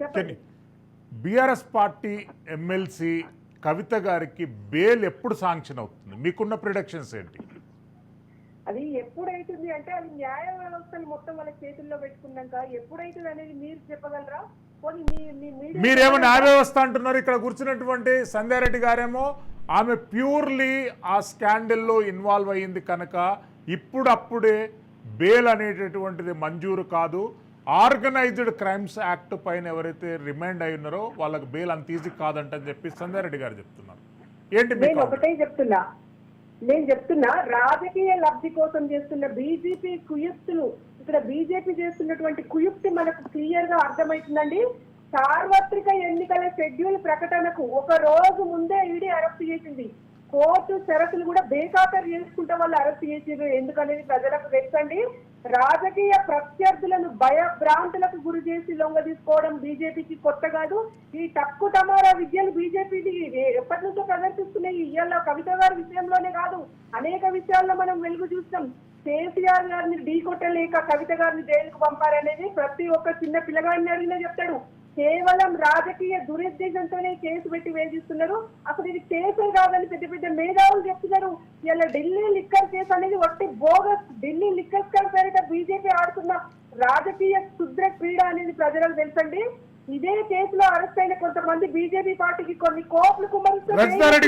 చెప్పండి. BRS party MLC కవిత గారికి bail ఎప్పుడు శాంక్షన్ అవుతుంది? మీకున్న ప్రిడక్షన్స్ ఏంటి? అది ఎప్పుడైతుంది అంటే అది న్యాయ వ్యవస్థను మొత్తం వాళ్ళ చేతుల్లో పెట్టుకున్నాక ఎప్పుడైతుంది అనేది మీరు చెప్పగలరా? మీరేమో న్యాయ వ్యవస్థ అంటున్నారు. ఇక్కడ కూర్చున్నటువంటి సంధ్యారెడ్డి గారేమో ఆమె ప్యూర్లీ ఆ స్కాండల్లో ఇన్వాల్వ్ అయ్యింది కనుక ఇప్పుడప్పుడే బెయిల్ అనేటటువంటిది మంజూరు కాదు. ఆర్గనైజ్డ్ క్రైమ్స్ యాక్ట్ పైన ఎవరైతే రిమైండ్ అయి ఉన్నారో వాళ్ళకి బెయిల్ అంత ఈజీ కాదంటని చెప్పి సంధ్యారెడ్డి గారు చెప్తున్నారు. ఏంటి నేను ఒకటే చెప్తున్నా. నేను చెప్తున్నా రాజకీయ లబ్ధి కోసం చేస్తున్న బీజేపీ కుయుక్తులు ఇక్కడ బీజేపీ చేస్తున్నటువంటి కుయుక్తి మనకు క్లియర్గా అర్థమవుతుందండి. సార్వత్రిక ఎన్నికల షెడ్యూల్ ప్రకటనకు ఒక రోజు ముందే ఈడీ అరెస్ట్ చేసింది. కోర్టు షరతులు కూడా బేఖాతరు చేసుకుంటే వాళ్ళు అరెస్ట్ చేసారు ఎందుకనేది ప్రజలకు తెలుసండి? రాజకీయ ప్రత్యర్థులను భయభ్రాంతులకు గురి చేసి లొంగ తీసుకోవడం బీజేపీకి కొత్త కాదు. ఈ తక్కు తమారా విద్యలు బీజేపీని ఎప్పటి నుంచో ప్రదర్శిస్తున్నాయి. ఇవాళ కవిత గారి విషయంలోనే కాదు అనేక విషయాల్లో మనం వెలుగు చూస్తాం. కేసీఆర్ గారిని ఢీ కొట్టలేక కవిత గారిని జైలుకు పంపారనేది ప్రతి ఒక్క చిన్న పిల్లగాడిని అడిగినా చెప్తాడు. కేవలం రాజకీయ దురుద్దేశంతోనే కేసు పెట్టి వేధిస్తున్నారు. అసలు ఇది కేసే కాదని పెద్ద పెద్ద మేధావులు చెప్తున్నారు. ఇలా ఢిల్లీ లిక్కర్ కేసు అనేది ఒట్టి బోగస్ ఢిల్లీ లిక్కర్ స్కామ్ పేరిట బీజేపీ ఆడుతున్న రాజకీయ క్షుద్ర క్రీడ అనేది ప్రజలకు తెలుసండి. ఇదే కేసులో అరెస్ట్ అయిన కొంతమంది బీజేపీ పార్టీకి కొన్ని కోట్లు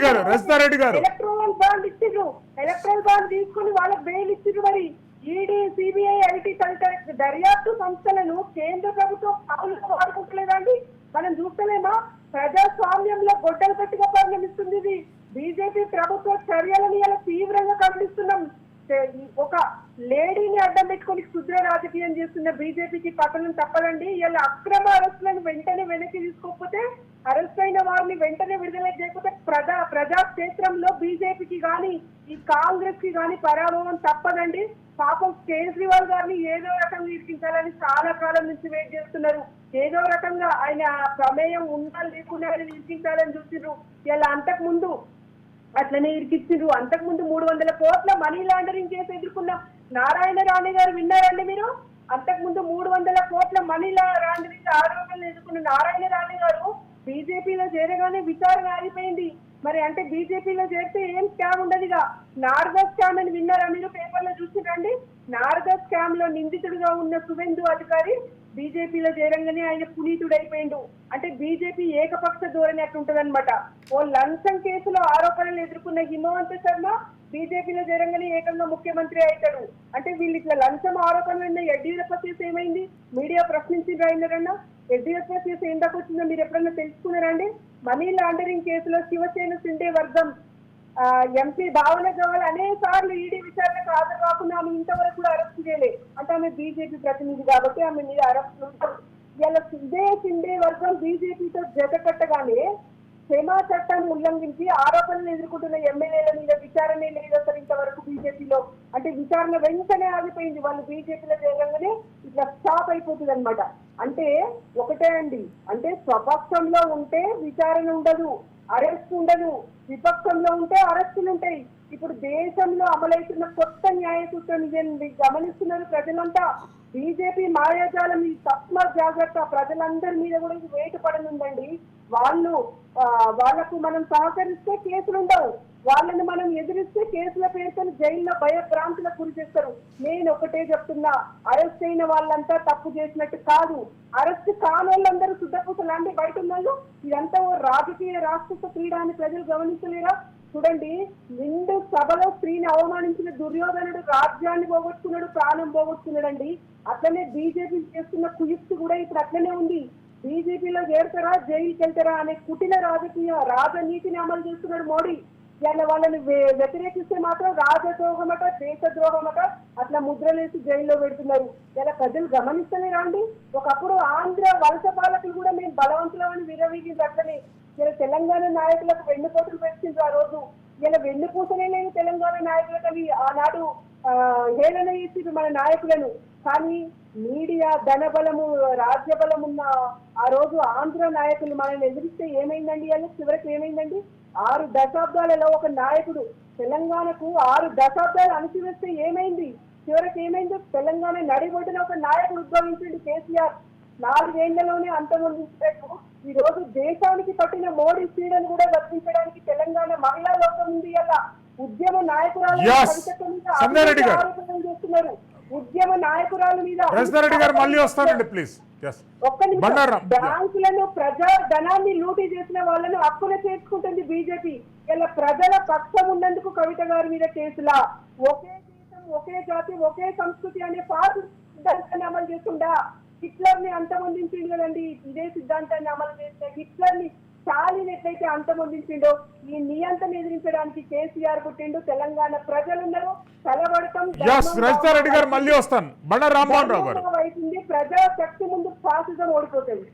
గారు. ఎలక్ట్రల్ బాండ్ ఇచ్చిండ్రు. ఎలక్ట్రల్ బాండ్ తీసుకుని వాళ్ళకి బెయిల్ ఇచ్చిండ్రు మరి. ఈడీ సిబిఐ ఐటీ తదితర దర్యాప్తు సంస్థలను కేంద్ర ప్రభుత్వం పావులుగా వాడుకుంటలేదండి మనం చూస్తలేమా? ప్రజాస్వామ్యంలో గొడ్డలు పెట్టిగా పరిణమిస్తుంది ఇది. బీజేపీ ప్రభుత్వ చర్యలను ఇలా తీవ్రంగా ఖండిస్తున్నాం. ఒక లేడీని అడ్డం పెట్టుకుని క్షుద్ర రాజకీయం చేస్తున్న బీజేపీకి పతనం తప్పదండి. ఇలా అక్రమ అరెస్టులను వెంటనే వెనక్కి తీసుకోకపోతే అరెస్ట్ అయిన వారిని వెంటనే విడుదల చేయకపోతే ప్రజా ప్రజాక్షేత్రంలో బీజేపీకి కానీ కాంగ్రెస్కి గాని పరాభవం తప్పదండి. పాపం కేజ్రీవాల్ గారిని ఏదో రకంగా ఇరికించాలని చాలా కాలం నుంచి వెయిట్ చేస్తున్నారు. ఏదో రకంగా ఆయన ప్రమేయం ఉందా లేకుండా ఆయన ఇరికించాలని చూసిండ్రు. ఇలా అంతకు ముందు అట్లనే ఇరికిచ్చిండ్రు అంతకు ముందు మూడు వందల కోట్ల మనీ లాండరింగ్ కేసు ఎదుర్కొన్న నారాయణ రాణి గారు విన్నారండి మీరు? అంతకు ముందు మూడు వందల కోట్ల మనీ లాండరింగ్ ఆరోపణలు ఎదుర్కొన్న నారాయణ రాణి గారు బీజేపీలో చేరగానే విచారణ ఆగిపోయింది. మరి అంటే బీజేపీలో చేరితే ఏం స్కామ్ ఉండదుగా? నారద స్కామ్ అని విన్నారా మీరు పేపర్లో చూసిరండి నారద స్కామ్లో నిందితుడిగా ఉన్న సువేందు అధికారి బీజేపీలో చేరంగానే ఆయన పునీతుడైపోయిండు. అంటే బీజేపీ ఏకపక్ష ధోరణి అట్లుంటదన్నమాట ఓ లంచం కేసులో ఆరోపణలు ఎదుర్కొన్న హిమవంత శర్మ బీజేపీలో జరగని ఏకంగా ముఖ్యమంత్రి అవుతాడు. అంటే వీళ్ళు ఇట్లా లంచం ఆరోపణలు ఉన్న యడ్యూరప్ప కేసు ఏమైంది? మీడియా ప్రశ్నించి అయినారన్నా యడ్యూరప్ప కేసు ఏం దాకా వచ్చిందో మీరు ఎప్పుడన్నా తెలుసుకున్నారండి మనీ లాండరింగ్ కేసులో శివసేన సిండే వర్గం ఎంపీ భావన గవాల్ అనేక సార్లు ఈడీ విచారణకు హాజరు కాకుండా ఆమె ఇంతవరకు కూడా అరెస్ట్ చేయలేదు అంటే ఆమె బీజేపీ ప్రతినిధి కాబట్టి ఆమె మీద అరెస్ట్ ఉంటారు ఇలా సిండే సిండే వర్గం బీజేపీతో జత కట్టగానే క్షమా చట్టాన్ని ఉల్లంఘించి ఆరోపణలు ఎదుర్కొంటున్న ఎమ్మెల్యేల మీద విచారణ లేదు అసలు ఇంతవరకు బీజేపీలో అంటే విచారణ వెంటనే ఆగిపోయింది. వాళ్ళు బీజేపీలో చేయగానే ఇట్లా స్టాప్ అయిపోతుంది అనమాట అంటే ఒకటే అండి. అంటే స్వపక్షంలో ఉంటే విచారణ ఉండదు అరెస్ట్ ఉండదు. విపక్షంలో ఉంటే అరెస్టులు ఉంటాయి. ఇప్పుడు దేశంలో అమలవుతున్న కొత్త న్యాయ సూత్రం గమనిస్తున్నారు ప్రజలంతా. బీజేపీ మాయాజాలం ఈ తత్మ జాగ్రత్త ప్రజలందరి మీద కూడా ఇది వేటు పడనుందండి. వాళ్ళు వాళ్ళకు వాళ్ళకు మనం సహకరిస్తే కేసులు ఉండవు. వాళ్ళని మనం ఎదిరిస్తే కేసుల పేరుతో జైల్లో భయభ్రాంతులకు గురి చేస్తారు. నేను ఒకటే చెప్తున్నా అరెస్ట్ అయిన వాళ్ళంతా తప్పు చేసినట్టు కాదు. అరెస్ట్ కాని వాళ్ళందరూ శుద్ధపూసలాంటి బయట ఉన్నాళ్ళు ఇదంతా ఓ రాజకీయ రాష్ట్ర క్రీడ అని ప్రజలు గమనించలేరా? చూడండి నిండు సభలో స్త్రీని అవమానించిన దుర్యోధనుడు రాజ్యాన్ని పోగొట్టుకున్నాడు ప్రాణం పోగొట్టుకున్నాడండి. అట్లనే బీజేపీ చేస్తున్న కుయుక్తి కూడా ఇప్పుడు అట్లనే ఉంది. బీజేపీలో చేరుతారా జైలుకి వెళ్తారా అనే కుటిల రాజకీయ రాజనీతిని అమలు చేస్తున్నాడు మోడీ. ఇలా వాళ్ళని వ్యతిరేకిస్తే మాత్రం రాజద్రోహమట దేశద్రోహమట అట్లా ముద్రలేసి జైల్లో పెడుతున్నారు. ఇలా ప్రజలు గమనిస్తూనే రాండి. ఒకప్పుడు ఆంధ్ర వలస పాలకులు కూడా మేము బలవంతులమని విరవీగింది అట్లనే. ఇలా తెలంగాణ నాయకులకు వెన్నుపోటులు పెట్టింది ఆ రోజు. ఇలా వెన్నుపూసనే లేని తెలంగాణ నాయకులకు అవి ఆనాడు హేళన చేసి మన నాయకులను. కానీ మీడియా ధనబలము రాజ్య బలం ఉన్న ఆ రోజు ఆంధ్ర నాయకులు మనల్ని ఎదిరిస్తే ఏమైందండి అని చివరికి ఏమైందండి? ఆరు దశాబ్దాలలో ఒక నాయకుడు తెలంగాణకు ఆరు దశాబ్దాలు అణచివేస్తే ఏమైంది? చివరికి ఏమైంది? తెలంగాణ నడిబొడ్డిన ఒక నాయకుడు ఉద్భవించండి కేసీఆర్. నాలుగేళ్ళలోనే అంతమొందించినట్టు ఈ రోజు దేశానికి పట్టిన మోడీ పీడను కూడా వర్తించడానికి తెలంగాణ మహిళా లోకం ఉంది అలా ఉద్యమ నాయకురాలు గారు. ఉద్యమ నాయకురాల మీద గారు మళ్ళీ వస్తారండి ప్లీజ్. బ్యాంకులను ప్రజా ధనాన్ని లూటీ చేసిన వాళ్ళను హక్కున చేర్చుకుంటుంది బీజేపీ. ఇలా ప్రజల పక్షం ఉన్నందుకు కవిత గారి మీద కేసులా? ఒకే దేశం ఒకే జాతి ఒకే సంస్కృతి అనే పాత సిద్ధాంతాన్ని అమలు చేస్తుందా? హిట్లర్ని అంతమొందించిండు కదండి. ఇదే సిద్ధాంతాన్ని అమలు చేసిన హిట్లర్ని స్టాలిన్ ఎట్లయితే అంతమొందించిండో ఈ నియంత్రణ ఎదిరించడానికి కేసీఆర్ పుట్టిండు తెలంగాణ ప్రజలున్నారు రజితారెడ్డి గారు మళ్ళీ వస్తాను. బండారు రామ్మోహన్ రావు గారు. ప్రజా శక్తి ముందు ఫాసిజం ఓడిపోతుంది.